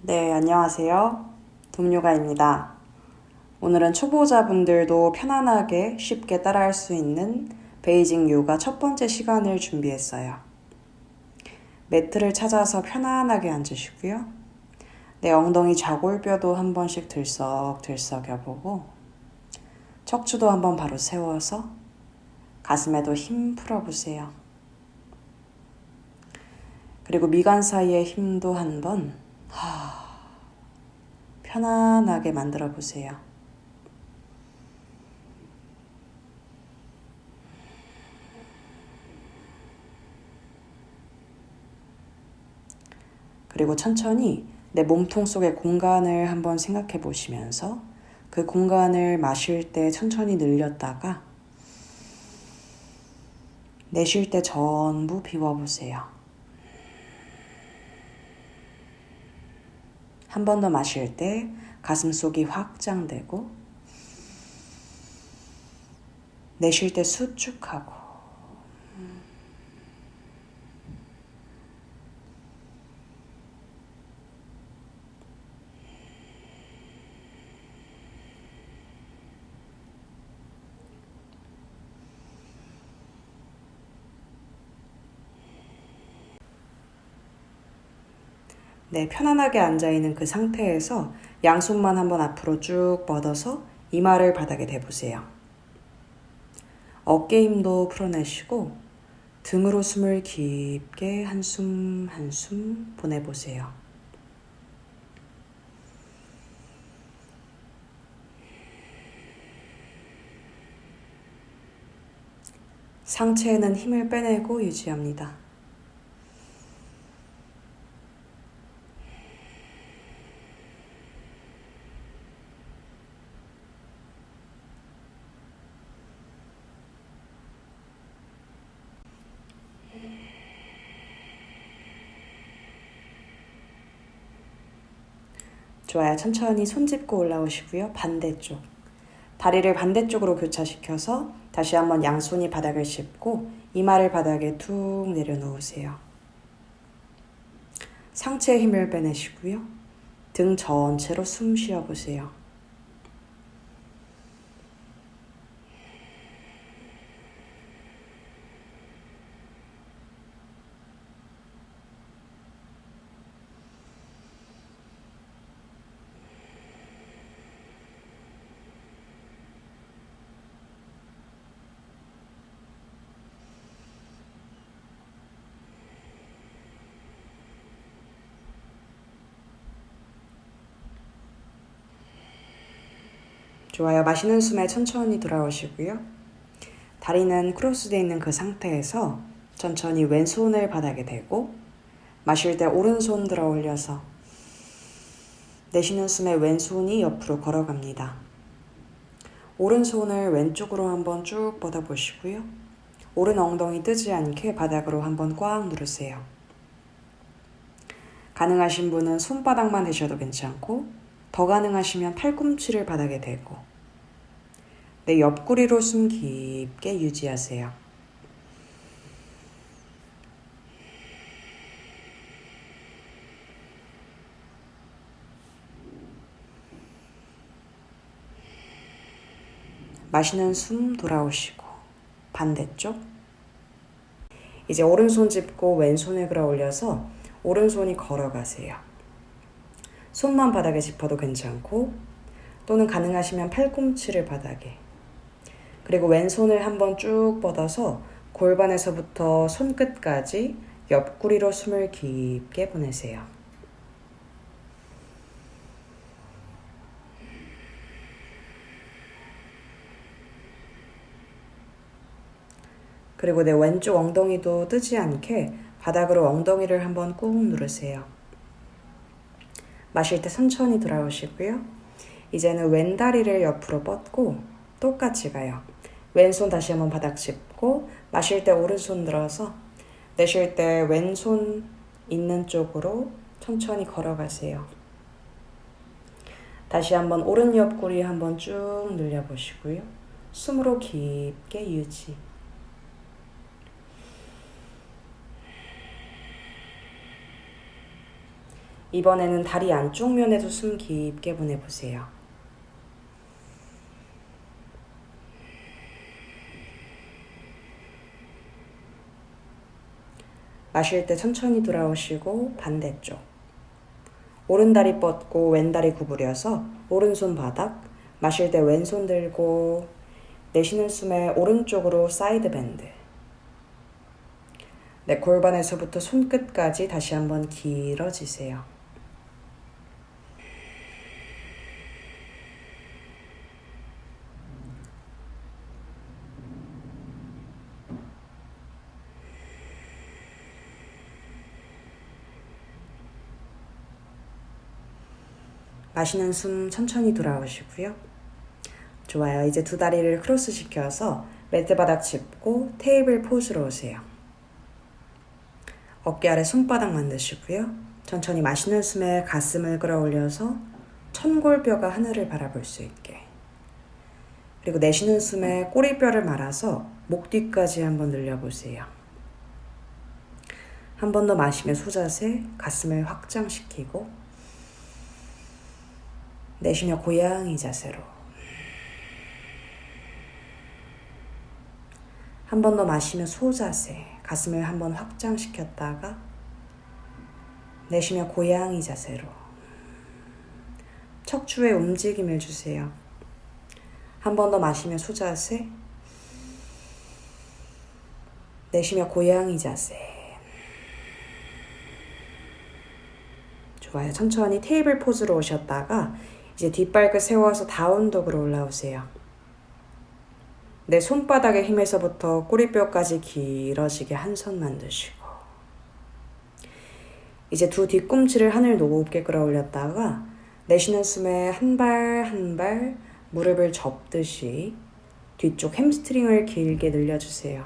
네, 안녕하세요. 동료가입니다. 오늘은 초보자분들도 편안하게 쉽게 따라할 수 있는 베이징 요가 첫 번째 시간을 준비했어요. 매트를 찾아서 편안하게 앉으시고요. 내 엉덩이 좌골뼈도 한 번씩 들썩들썩 여보고 척추도 한번 바로 세워서 가슴에도 힘 풀어보세요. 그리고 미간 사이의 힘도 한번 편안하게 만들어 보세요. 그리고 천천히 내 몸통 속의 공간을 한번 생각해 보시면서 그 공간을 마실 때 천천히 늘렸다가 내쉴 때 전부 비워보세요. 한 번 더 마실 때 가슴 속이 확장되고 내쉴 때 수축하고 네, 편안하게 앉아있는 그 상태에서 양손만 한번 앞으로 쭉 뻗어서 이마를 바닥에 대보세요. 어깨 힘도 풀어내시고 등으로 숨을 깊게 한숨 한숨 보내보세요. 상체에는 힘을 빼내고 유지합니다. 좋아요. 천천히 손 짚고 올라오시고요. 반대쪽. 다리를 반대쪽으로 교차시켜서 다시 한번 양손이 바닥을 짚고 이마를 바닥에 툭 내려놓으세요. 상체에 힘을 빼내시고요. 등 전체로 숨 쉬어보세요. 좋아요. 마시는 숨에 천천히 돌아오시고요. 다리는 크로스되어 있는 그 상태에서 천천히 왼손을 바닥에 대고 마실 때 오른손 들어 올려서 내쉬는 숨에 왼손이 옆으로 걸어갑니다. 오른손을 왼쪽으로 한번 쭉 뻗어 보시고요. 오른 엉덩이 뜨지 않게 바닥으로 한번 꽉 누르세요. 가능하신 분은 손바닥만 대셔도 괜찮고 더 가능하시면 팔꿈치를 바닥에 대고 내 옆구리로 숨 깊게 유지하세요. 마시는 숨 돌아오시고 반대쪽 이제 오른손 짚고 왼손을 끌어 올려서 오른손이 걸어가세요. 손만 바닥에 짚어도 괜찮고 또는 가능하시면 팔꿈치를 바닥에 그리고 왼손을 한번 쭉 뻗어서 골반에서부터 손끝까지 옆구리로 숨을 깊게 보내세요. 그리고 내 왼쪽 엉덩이도 뜨지 않게 바닥으로 엉덩이를 한번 꾹 누르세요. 마실 때 천천히 돌아오시고요. 이제는 왼 다리를 옆으로 뻗고 똑같이 가요. 왼손 다시 한번 바닥 짚고 마실 때 오른손 들어서 내쉴 때 왼손 있는 쪽으로 천천히 걸어가세요. 다시 한번 오른 옆구리 한번 쭉 늘려보시고요. 숨으로 깊게 유지. 이번에는 다리 안쪽 면에도 숨 깊게 보내보세요. 마실 때 천천히 돌아오시고 반대쪽. 오른다리 뻗고 왼다리 구부려서 오른손 바닥, 마실 때 왼손 들고 내쉬는 숨에 오른쪽으로 사이드 밴드. 네, 골반에서부터 손끝까지 다시 한번 길어지세요. 마시는 숨 천천히 돌아오시고요. 좋아요. 이제 두 다리를 크로스 시켜서 매트바닥 짚고 테이블 포즈로 오세요. 어깨 아래 손바닥 만드시고요. 천천히 마시는 숨에 가슴을 끌어올려서 천골뼈가 하늘을 바라볼 수 있게. 그리고 내쉬는 숨에 꼬리뼈를 말아서 목 뒤까지 한번 늘려보세요. 한 번 더 마시며 소자세, 가슴을 확장시키고 내쉬며 고양이 자세로 한 번 더 마시며 소자세 가슴을 한 번 확장시켰다가 내쉬며 고양이 자세로 척추에 움직임을 주세요. 한 번 더 마시며 소자세 내쉬며 고양이 자세 좋아요. 천천히 테이블 포즈로 오셨다가 이제 뒷발끝 세워서 다운독으로 올라오세요. 내 손바닥의 힘에서부터 꼬리뼈까지 길어지게 한 손 만드시고 이제 두 뒤꿈치를 하늘 높게 끌어올렸다가 내쉬는 숨에 한 발 한 발 무릎을 접듯이 뒤쪽 햄스트링을 길게 늘려주세요.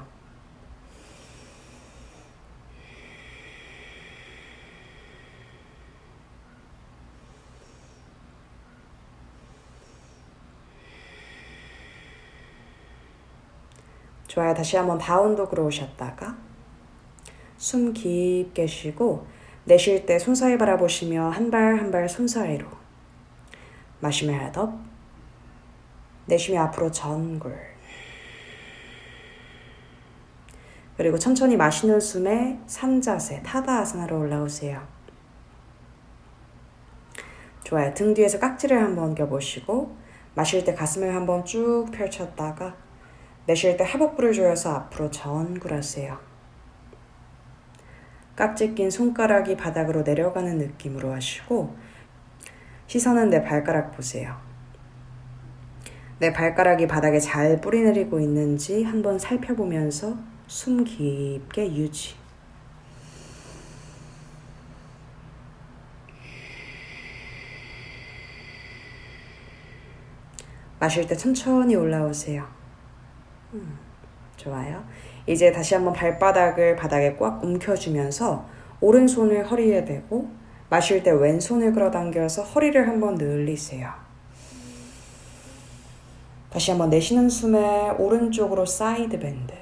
좋아요. 다시 한번 다운독으로 오셨다가 숨 깊게 쉬고 내쉴 때 손 사이 바라보시며 한 발 한 발 손 사이로 마시며 헤드업 내쉬며 앞으로 전굴 그리고 천천히 마시는 숨에 산자세 타다아사나로 올라오세요. 좋아요. 등 뒤에서 깍지를 한번 껴보시고 마실 때 가슴을 한번 쭉 펼쳤다가 내쉴 때 하복부를 조여서 앞으로 전굴하세요. 깍지 낀 손가락이 바닥으로 내려가는 느낌으로 하시고 시선은 내 발가락 보세요. 내 발가락이 바닥에 잘 뿌리내리고 있는지 한번 살펴보면서 숨 깊게 유지. 마실 때 천천히 올라오세요. 음, 좋아요. 이제 다시 한번 발바닥을 바닥에 꽉 움켜주면서 오른손을 허리에 대고 마실 때 왼손을 끌어당겨서 허리를 한번 늘리세요. 다시 한번 내쉬는 숨에 오른쪽으로 사이드 밴드.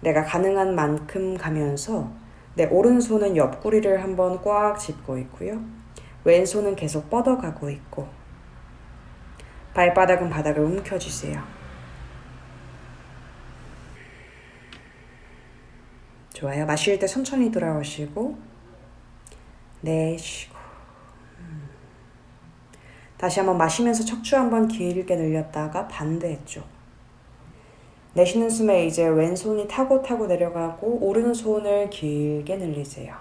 내가 가능한 만큼 가면서 내 오른손은 옆구리를 한번 꽉 짚고 있고요. 왼손은 계속 뻗어가고 있고 발바닥은 바닥을 움켜주세요. 좋아요. 마실 때 천천히 돌아오시고 내쉬고 음. 다시 한번 마시면서 척추 한번 길게 늘렸다가 반대쪽 내쉬는 숨에 이제 왼손이 타고 타고 내려가고 오른손을 길게 늘리세요.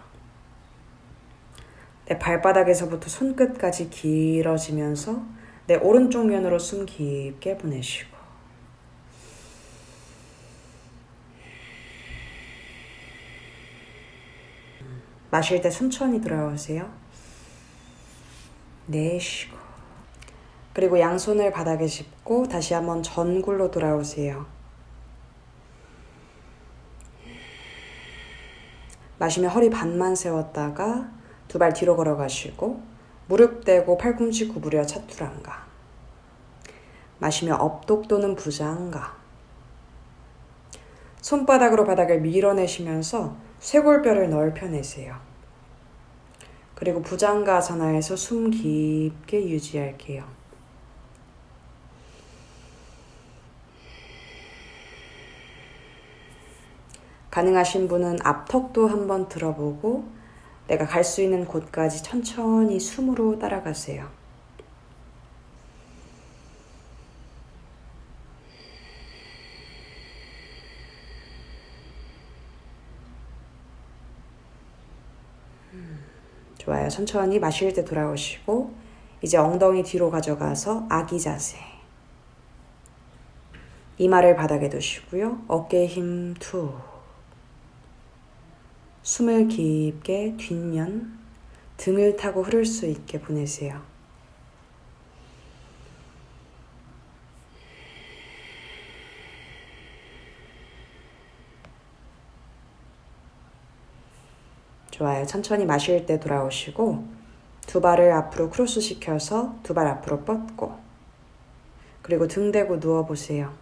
내 발바닥에서부터 손끝까지 길어지면서 내 오른쪽 면으로 숨 깊게 보내시고 마실 때 천천히 돌아오세요. 내쉬고 그리고 양손을 바닥에 짚고 다시 한번 전굴로 돌아오세요. 마시면 허리 반만 세웠다가 두 발 뒤로 걸어가시고 무릎 대고 팔꿈치 구부려 차투랑가. 마시며 업독 또는 부장가. 손바닥으로 바닥을 밀어내시면서 쇄골뼈를 넓혀내세요. 그리고 부장가산하에서 숨 깊게 유지할게요. 가능하신 분은 앞턱도 한번 들어보고 내가 갈 수 있는 곳까지 천천히 숨으로 따라가세요. 좋아요. 천천히 마실 때 돌아오시고 이제 엉덩이 뒤로 가져가서 아기 자세. 이마를 바닥에 두시고요. 어깨에 힘 툭. 숨을 깊게 뒷면 등을 타고 흐를 수 있게 보내세요. 좋아요. 천천히 마실 때 돌아오시고 두 발을 앞으로 크로스 시켜서 두 발 앞으로 뻗고 그리고 등 대고 누워 보세요.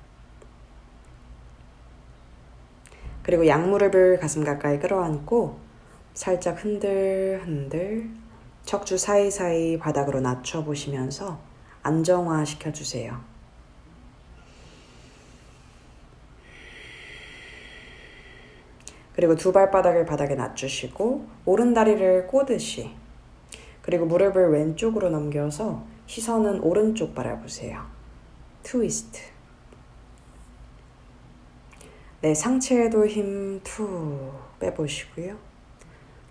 그리고 양무릎을 가슴 가까이 끌어안고 살짝 흔들 흔들 척추 사이사이 바닥으로 낮춰 보시면서 안정화 시켜 주세요. 그리고 두 발바닥을 바닥에 낮추시고 오른 다리를 꼬듯이 그리고 무릎을 왼쪽으로 넘겨서 시선은 오른쪽 바라보세요. 트위스트. 네, 상체에도 힘 툭 빼보시고요.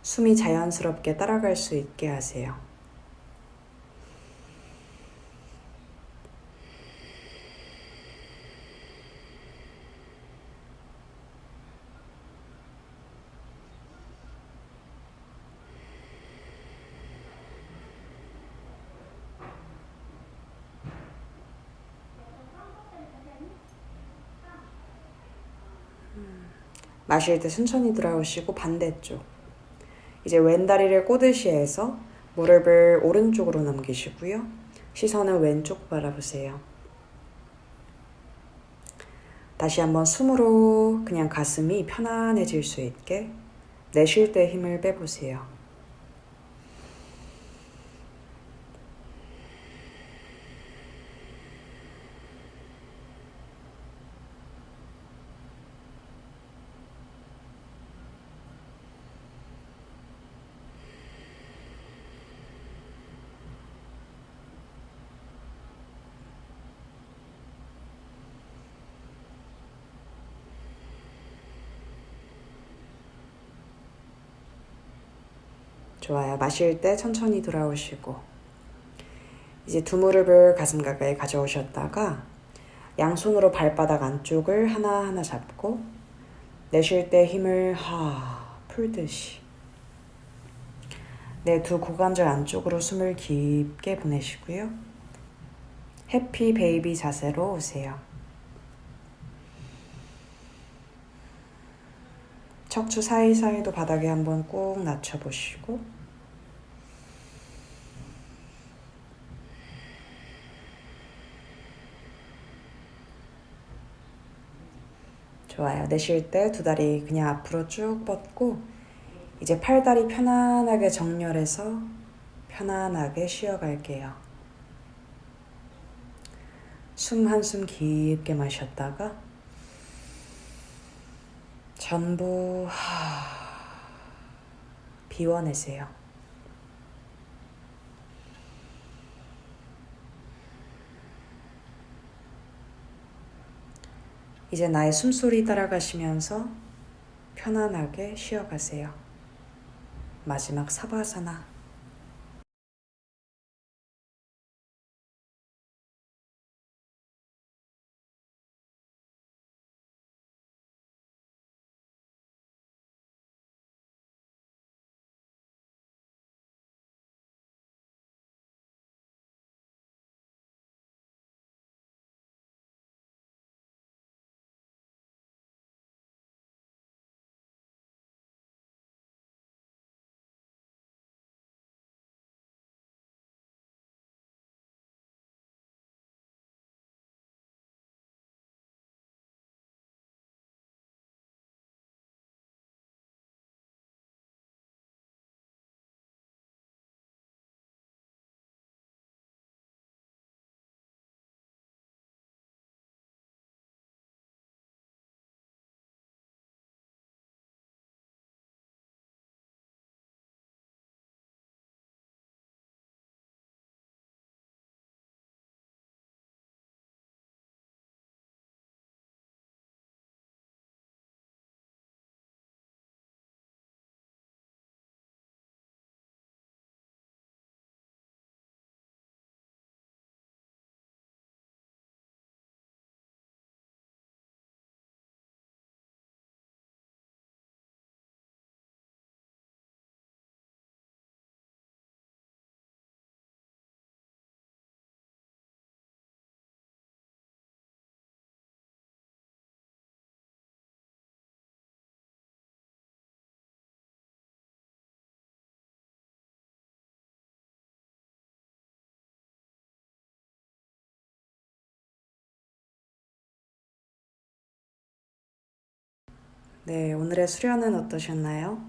숨이 자연스럽게 따라갈 수 있게 하세요. 마실 때 천천히 들어오시고 반대쪽. 이제 왼다리를 꼬듯이 해서 무릎을 오른쪽으로 넘기시고요. 시선은 왼쪽 바라보세요. 다시 한번 숨으로 그냥 가슴이 편안해질 수 있게 내쉴 때 힘을 빼보세요. 좋아요. 마실 때 천천히 돌아오시고 이제 두 무릎을 가슴 가까이 가져오셨다가 양손으로 발바닥 안쪽을 하나하나 잡고 내쉴 때 힘을 하 풀듯이 네, 두 고관절 안쪽으로 숨을 깊게 보내시고요. 해피 베이비 자세로 오세요. 척추 사이사이도 바닥에 한번 꾹 낮춰보시고 좋아요. 내쉴 때 두 다리 그냥 앞으로 쭉 뻗고 이제 팔다리 편안하게 정렬해서 편안하게 쉬어갈게요. 숨 한숨 깊게 마셨다가 전부 하... 비워내세요. 이제 나의 숨소리 따라가시면서 편안하게 쉬어가세요. 마지막 사바사나. 네, 오늘의 수련은 어떠셨나요?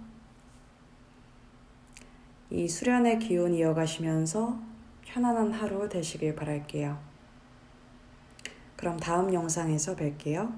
이 수련의 기운 이어가시면서 편안한 하루 되시길 바랄게요. 그럼 다음 영상에서 뵐게요.